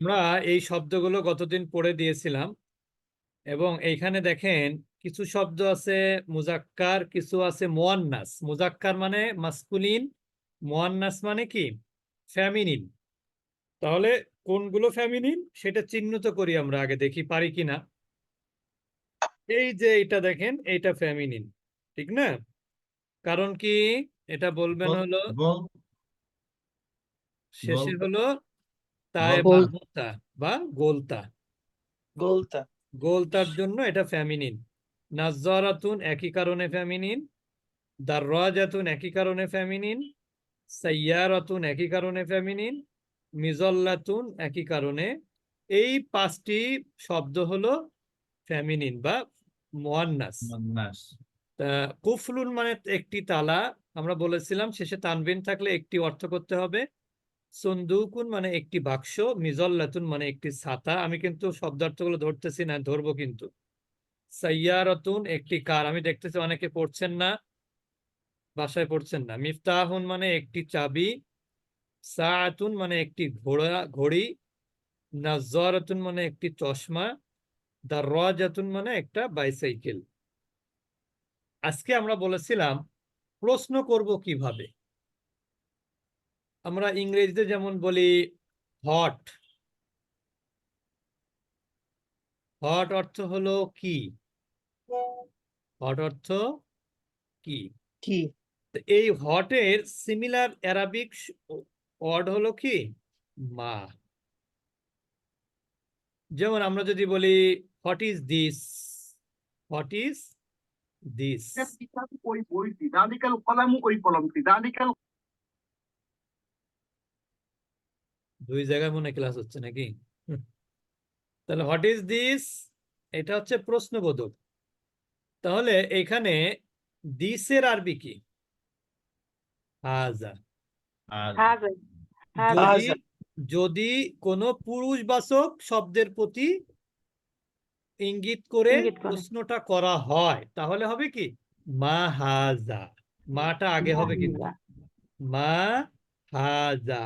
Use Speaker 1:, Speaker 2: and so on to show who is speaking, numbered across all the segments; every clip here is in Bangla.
Speaker 1: আমরা এই শব্দগুলো গতদিন পড়ে দিয়েছিলাম। এবং এইখানে দেখেন কিছু শব্দ আছে মুজাক্কার কিছু আছে মোয়ান্নাস। মুজাক্কার মানে মাসকুলিন মোয়ান্নাস মানে কি? ফ্যামিনিন। তাহলে কোনগুলো ফ্যামিনিন? সেটা চিহ্নিত করি আমরা আগে দেখি পারি কিনা। এই যে এটা দেখেন এইটা ফ্যামিনিন ঠিক না? কারণ কি? এটা বলবেন হলো শেষে হলো বা গোলতা।
Speaker 2: গোলতা।
Speaker 1: গোলতার জন্য এটা ফ্যামিনিন। নাজ্জারাতুন একই কারণে ফ্যামিনিন দাররাজাতুন একই কারণে ফ্যামিনিন সাইয়ারাতুন একই কারণে ফ্যামিনিন মিজল্লাতুন একই কারণে। এই পাঁচটি শব্দ হলো ফ্যামিনিন বা মোয়ান্নাস। কুফলুন মানে একটি তালা আমরা বলেছিলাম শেষে তানবিন থাকলে একটি অর্থ করতে হবে। সন্দুকুন মানে একটি বাক্স, মিজল্লাতুন মানে একটি ছাতা। আমি কিন্তু শব্দার্থগুলো ধরতেছি না, ধরবো কিন্তু। সাইয়ারাতুন একটি কার। আমি দেখতেছি অনেকে পড়ছেন না, বাসায় পড়ছেন না। মিফতাহুন মানে একটি চাবি, সাআতুন মানে একটি ঘোড়া, ঘড়ি, নাজ্জারাতুন মানে একটি চশমা দা দাররাজাতুন মানে একটা বাইসাইকেল। আজকে আমরা বলেছিলাম, প্রশ্ন করব কীভাবে? আমরা ইংরেজিতে যেমন বলি হট হট অর্থ হলো কি? হট অর্থ কি?
Speaker 2: কি?
Speaker 1: এই হটের সিমিলার অ্যারাবিক ওয়ার্ড হলো কি? মা যেমন আমরা যদি বলি what is this what is this
Speaker 3: ওই বইটি দালিকাল কলামু ওই কলমটি দালিকাল
Speaker 1: দুই জায়গায় মনে ক্লাস হচ্ছে নাকি? হুম। তাহলে হোয়াট ইজ দিস এটা হচ্ছে প্রশ্নবোধক। তাহলে এখানে দিসের আরবি কি? হাজা। যদি কোনো পুরুষবাচক শব্দের প্রতি ইঙ্গিত করে
Speaker 4: ইঙ্গিত করে।
Speaker 1: প্রশ্নটা করা হয় তাহলে হবে কি? মা হাজা। মাটা আগে হবে কিন্তু। মা হাজা।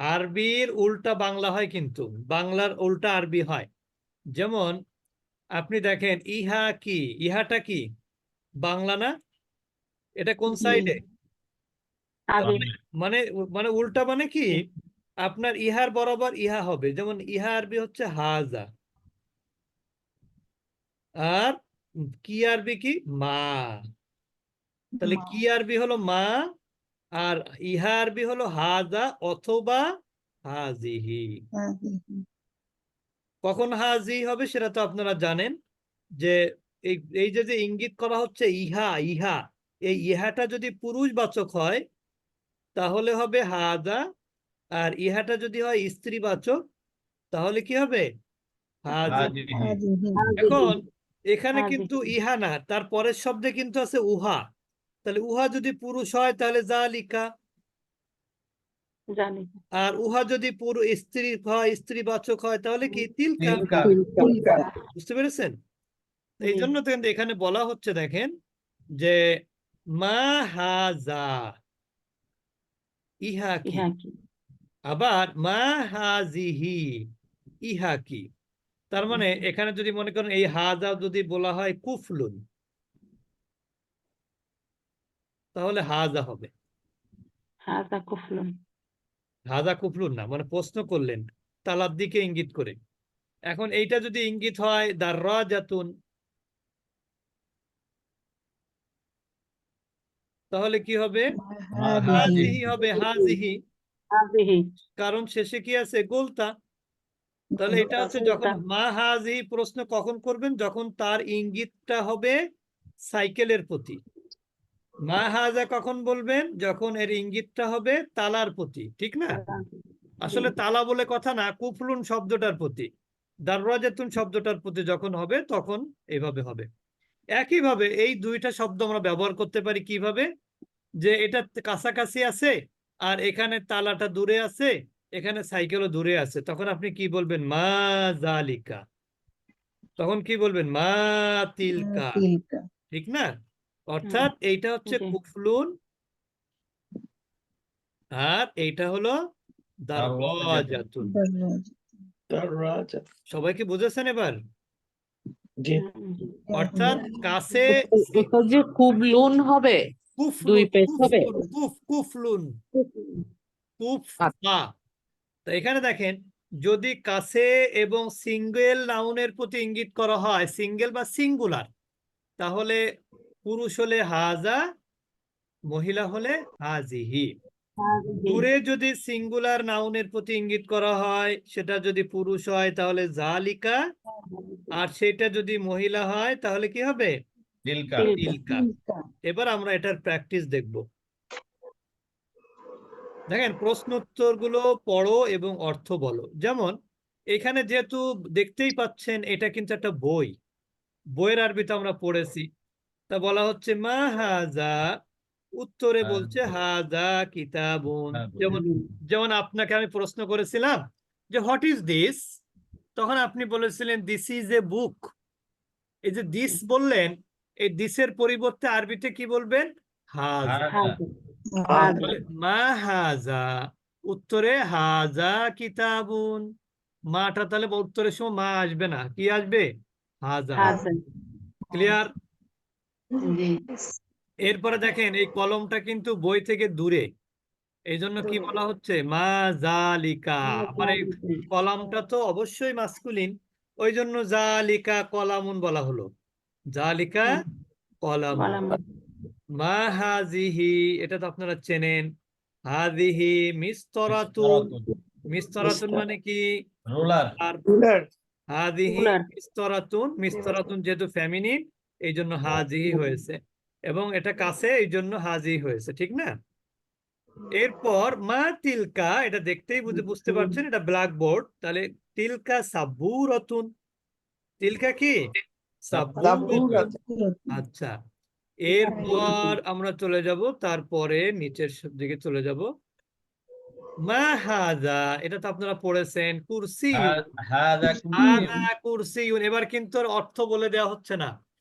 Speaker 1: আরবির উল্টা বাংলা হয় কিন্তু বাংলার উল্টা আরবি হয়। যেমন আপনি দেখেন ইহা কি? ইহাটা কি? বাংলা না? এটা কোন সাইডে? মানে মানে উল্টা মানে কি? আপনার ইহার বরাবর ইহা হবে। যেমন ইহা আরবি হচ্ছে হাজা। আর কি আরবি কি? মা। তাহলে কি আরবি হলো মা? আর ইহা আরবি হলো হাজা অথবা হাজিহি। কখন হাজি হবে সেটা তো আপনারা জানেন যে এই এই যে যে ইঙ্গিত করা হচ্ছে ইহা ইহা এই ইহাটা যদি পুরুষবাচক হয় তাহলে হবে হাজা আর ইহাটা যদি হয় স্ত্রীবাচক তাহলে কি হবে? হাজা। এখন এখানে কিন্তু ইহা না তার পরের শব্দে কিন্তু আছে উহা। তাহলে উহা যদি পুরুষ হয় তাহলে জালিকা।
Speaker 4: জানি
Speaker 1: আর উহা যদি পুরো স্ত্রী হয় স্ত্রীবাচক হয় তাহলে কি তিলকা। বুঝতে পেরেছেন? এই জন্য তো কিন্তু এখানে বলা হচ্ছে দেখেন যে মা হাজা ইহা
Speaker 4: ইহা কি?
Speaker 1: আবার মা হাজিহি ইহা কি? তার মানে এখানে যদি মনে করেন এই হাজা যদি বলা হয় কুফলুন তাহলে হাজা হবে।
Speaker 4: হাজা কুফলুন।
Speaker 1: হাজা কুফলুন না মানে প্রশ্ন করলেন তালার দিকে ইঙ্গিত করে। এখন এইটা যদি ইঙ্গিত হয় দার জাতুন তাহলে কি হবে? হাজিহি। হবে হাজিহি।
Speaker 4: হাজিহি।
Speaker 1: কারণ শেষে কি আছে? গোলতা। তাহলে এটা হচ্ছে যখন মা হাজিহি প্রশ্ন কখন করবেন? যখন তার ইঙ্গিতটা হবে সাইকেলের প্রতি। মা হাজা কখন বলবেন? যখন এর ইঙ্গিতটা হবে তালার প্রতি ঠিক না? আসলে তালা বলে কথা না কুফলুন শব্দটার প্রতি দাররাজাতুন শব্দটার প্রতি যখন হবে তখন এইভাবে হবে। একইভাবে এই দুইটা শব্দ আমরা ব্যবহার করতে পারি কীভাবে? যে এটা কাছাকাছি আছে আর এখানে তালাটা দূরে আছে এখানে সাইকেলও দূরে আছে। তখন আপনি কি বলবেন? মা জালিকা। তখন কি বলবেন? মা তিলকা। ঠিক না? অর্থাৎ এইটা হচ্ছে কুফলুন আর এইটা হলো দারওয়াজাতুন।
Speaker 5: দরওয়াজা
Speaker 1: সবাই কি বুঝেছেন এবার? অর্থাৎ কাছে
Speaker 4: যে হবে দুই
Speaker 1: কুফলুন
Speaker 4: পেজ হবে?
Speaker 1: কুফ কুফলুন। কুফ। ফা তো এখানে দেখেন যদি কাছে এবং সিঙ্গেল নাউনের প্রতি ইঙ্গিত করা হয় সিঙ্গেল বা সিঙ্গুলার তাহলে পুরুষ হলে হাজা মহিলা হলে হাজিহি। দূরে যদি সিঙ্গুলার নাউনের প্রতি ইঙ্গিত করা হয় সেটা যদি পুরুষ হয় তাহলে জালিকা। আর সেটা যদি মহিলা হয় তাহলে কি হবে?
Speaker 5: তিলকা
Speaker 1: এবার আমরা এটার প্র্যাকটিস দেখব। দেখেন প্রশ্ন উত্তরগুলো পড়ো এবং অর্থ বলো। যেমন এখানে যেহেতু দেখতেই পাচ্ছেন এটা কিন্তু একটা বই। বইয়ের আরবিতে আমরা পড়েছি। তা বলা হচ্ছে মা হাজা উত্তরে বলছে হাজা কিতাবুন। যেমন যেমন আপনাকে আমি প্রশ্ন করেছিলাম যে হোয়াট ইজ দিস? তখন আপনি বলেছিলেন দিস ইজ এ বুক। এই যে দিস বললেন এই দিসের পরিবর্তে আরবিতে কি বলবেন? হাজা। মা হাজা উত্তরে হাজা কিতাবুন। মাটা তাহলে উত্তরের সময় মা আসবে না কি আসবে? হাজা। ক্লিয়ার এরপরে দেখেন এই কলমটা কিন্তু বই থেকে দূরে। এই জন্য কি বলা হচ্ছে? মা জালিকা মানে কলামটা তো অবশ্যই মাস্কুলিন ওই জন্য জালিকা কলামুন বলা হলো। জালিকা কলামুন। মা হাজিহি এটা তো আপনারা চেনেন। হাজিহি মিস্তরাতুন মিস্তরাতুন মানে কি?
Speaker 5: রোলার।
Speaker 1: আর হাজিহি মিস্তরাতুন। মিস্তরাতুন যেহেতু ফেমিনিন এই জন্য হাজিহি হয়েছে এবং এটা কাছে এই জন্য হাজি হয়েছে ঠিক না? এরপর মা তিলকা এটা দেখতেই বুঝে বুঝতে পারছেন এটা ব্ল্যাকবোর্ড তাহলে তিলকা সাবুরাতুন তিলকা কি? আচ্ছা এরপর আমরা চলে যাব তারপরে নিচের সব দিকে চলে যাব। মা হাজা এটা তো আপনারা পড়েছেন কুরসি
Speaker 5: হাদা
Speaker 1: এবার কিন্তু আর অর্থ বলে দেওয়া হচ্ছে না।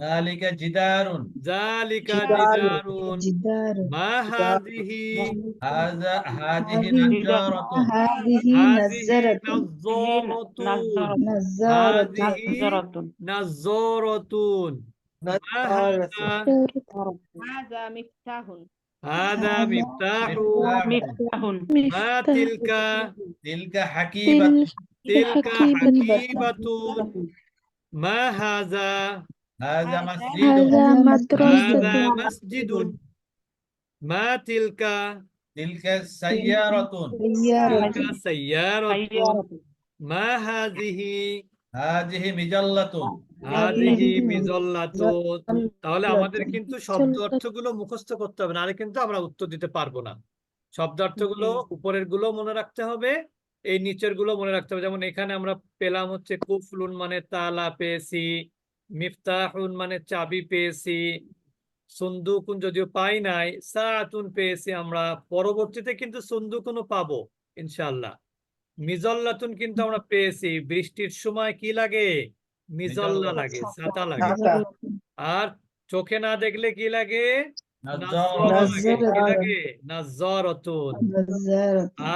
Speaker 1: ذلك
Speaker 2: جدار.
Speaker 1: ذلك
Speaker 2: جدار.
Speaker 1: ما هذه؟
Speaker 5: هذا هذه نجارة.
Speaker 2: هذه نزرة نزارة.
Speaker 1: نزارة. نزارة. هذا مفتاح.
Speaker 6: هذا مفتاح.
Speaker 1: مفتاح. ما
Speaker 5: تلك؟
Speaker 1: تلك حكيبة.
Speaker 5: تلك حكيمة
Speaker 1: ما هذا؟ হাকিবাতুন মা হাযা
Speaker 5: হাদা মসজিদুন
Speaker 1: হাযা মাসজিদুন মা তিলকা
Speaker 5: তিলকা সাইয়ারাতুন
Speaker 2: سيارة
Speaker 1: তিলকা সাইয়ারাতুন মা হাযিহি
Speaker 5: হাদিহি মিজাল্লাতুন
Speaker 1: হাযিহি মিজাল্লাতুন তাহলে আমাদের কিন্তু শব্দ অর্থগুলো মুখস্থ করতে হবে নাহলে কিন্তু আমরা উত্তর দিতে পারবো না শব্দ অর্থগুলো উপরের গুলো মনে রাখতে হবে এই নিচের গুলো মনে রাখতে হবে যেমন এখানে আমরা পেলাম হচ্ছে কুফলুন মানে তালা পেয়েছি মিফতাহুন মানে চাবি পেয়েছি সুন্দুকুন যদিও পাই নাই সাতুন পেয়েছি আমরা পরবর্তীতে কিন্তু সুন্দুকুন পাবো ইনশাল্লাহ মিজল্লাতুন কিন্তু আমরা পেয়েছি বৃষ্টির সময় কি লাগে? মিজল্লা লাগে ছাতা লাগে। আর চোখে না দেখলে কি লাগে?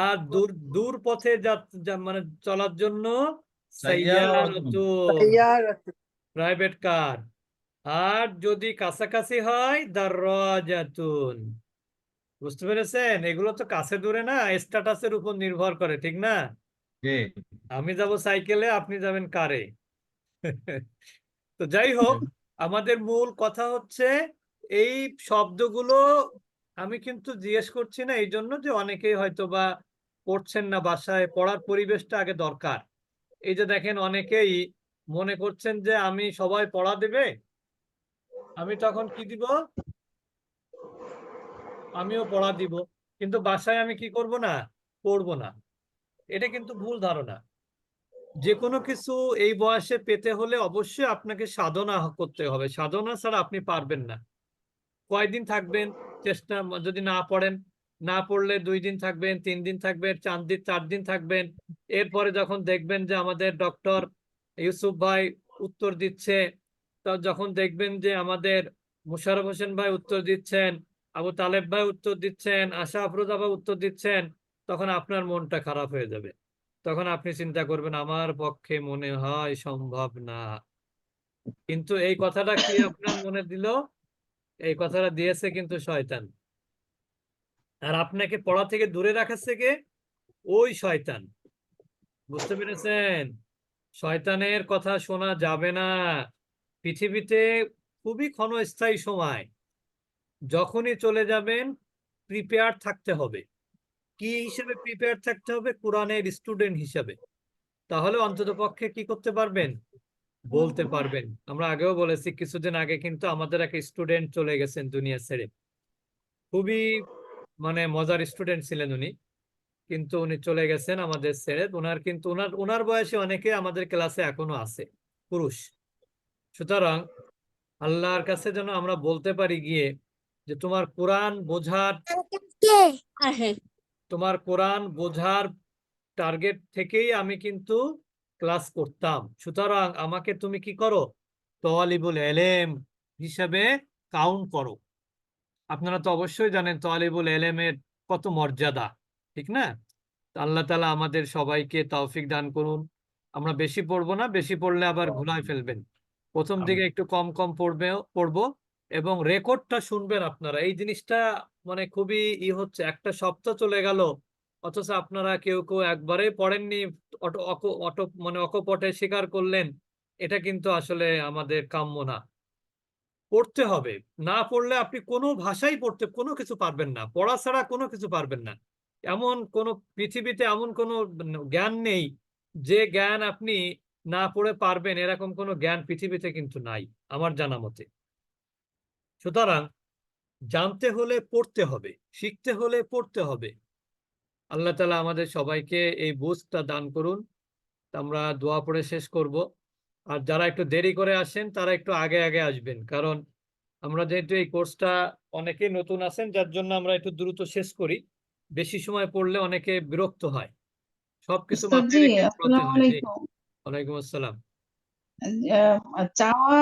Speaker 1: আর দূর দূর পথে মানে চলার জন্য প্রাইভেট কার আর যদি কাছাকাছি হয় দারাজাতুন বুঝতে পেরেছেন? এগুলো তো কাছে দূরে না স্ট্যাটাসের উপর নির্ভর করে ঠিক না? আমি যাব সাইকেলে আপনি যাবেন কারে তো যাই হোক আমাদের মূল কথা হচ্ছে এই শব্দগুলো আমি কিন্তু জিজ্ঞেস করছি না এই জন্য যে অনেকেই হয়তো বা পড়ছেন না বাসায় পড়ার পরিবেশটা আগে দরকার। এই যে দেখেন অনেকেই মনে করছেন যে আমি সবাই পড়া দেবে? আমি তখন কি দিব? আমিও পড়া দিব। কিন্তু বাসায় আমি কি করব না? পড়ব না। এটা কিন্তু ভুল ধারণা। যে কোনো কিছু এই বয়সে পেতে হলে অবশ্যই আপনাকে সাধনা করতে হবে। সাধনা ছাড়া আপনি পারবেন না। কয়দিন থাকবেন? চেষ্টা যদি না পড়েন, না পড়লে দুই দিন থাকবেন, তিন দিন থাকবেন, চার দিন চার দিন থাকবেন। এরপরে যখন দেখবেন যে আমাদের ডক্টর ইউসুফ ভাই উত্তর দিচ্ছে। তা যখন দেখবেন যে আমাদের মুশারফ হোসেন ভাই উত্তর দিচ্ছেন, আবু তালেব ভাই উত্তর দিচ্ছেন, আশা আফরোজা ভাই উত্তর দিচ্ছেন, তখন আপনার মনটা খারাপ হয়ে যাবে। তখন আপনি চিন্তা করবেন, আমার পক্ষে মনে হয় সম্ভব না। কিন্তু এই কথাটা কি আপনার মনে দিল? এই কথাটা দিয়েছে কিন্তু শয়তান। আর আপনাকে পড়া থেকে দূরে রাখাচ্ছে কে ওই শয়তান। বুঝতে পেরেছেন? শয়তানের কথা শোনা যাবে না। পৃথিবীতে খুবই ক্ষণস্থায়ী সময়। যখনই চলে যাবেন প্রিপেয়ার থাকতে হবে। কি হিসেবে প্রিপেয়ার থাকতে হবে? কোরআনের স্টুডেন্ট হিসেবে। তাহলে অন্তত পক্ষে কি করতে পারবেন? বলতে পারবেন। আমরা আগেও বলেছি, কিছুদিন আগে কিন্তু আমাদের এক স্টুডেন্ট চলে গেছেন দুনিয়া ছেড়ে। খুবই মানে মজার স্টুডেন্ট ছিলেন উনি। কিন্তু উনি চলে গেছেন আমাদের ছেড়ে। ওনার কিন্তু ওনার ওনার বয়সে অনেকে আমাদের ক্লাসে এখনও আছে, পুরুষ। সুতরাং আল্লাহর কাছে যেন আমরা বলতে পারি গিয়ে যে তোমার কোরআন বোঝার তোমার কোরআন বোঝার টার্গেট থেকেই আমি কিন্তু ক্লাস করতাম। সুতরাং আমাকে তুমি কি করো? তওয়ালিবুল এলেম হিসাবে কাউন্ট করো। আপনারা তো অবশ্যই জানেন তওয়ালিবুল এলেমের কত মর্যাদা। ঠিক না? আল্লাহ তাআলা আমাদের সবাইকে তৌফিক দান করুন। আমরা বেশি পড়ব না বেশি পড়লে আবার ভুলায় ফেলবেন। প্রথম দিকে একটু কম কম পড়বে পড়ব এবং রেকর্ডটা শুনবেন আপনারা। এই জিনিসটা মানে খুবই ই হচ্ছে একটা সপ্তাহ চলে গেল অথচ আপনারা কেউ কেউ একবারে পড়েননি অটো অটো মানে অকপটে স্বীকার করলেন এটা কিন্তু আসলে আমাদের কাম্য না। পড়তে হবে। না পড়লে আপনি কোনো ভাষাই পড়তে কোনো কিছু পারবেন না। পড়া ছাড়া কোনো কিছু পারবেন না। এমন কোনো পৃথিবীতে এমন কোনো জ্ঞান নেই যে জ্ঞান আপনি না পড়ে পারবেন, এরকম কোনো জ্ঞান পৃথিবীতে কিন্তু নাই, আমার জানা মতে। সুতরাং জানতে হলে পড়তে হবে, শিখতে হলে পড়তে হবে। আল্লাহ তালা আমাদের সবাইকে এই বুঝটা দান করুন। আমরা দোয়া পড়ে শেষ করব। আর যারা একটু দেরি করে আসেন, তারা একটু আগে আগে আসবেন। কারণ আমরা যেহেতু এই কোর্সটা অনেকেই নতুন আছেন, যার জন্য আমরা একটু দ্রুত শেষ করি। বেশি সময় পড়লে অনেকে বিরক্ত হয়। সবকিছু
Speaker 2: উস্তাদ
Speaker 1: মাথায় রেখে পড়তে হয়। জি। ওয়ালাইকুম আসসালাম।
Speaker 2: চাওয়া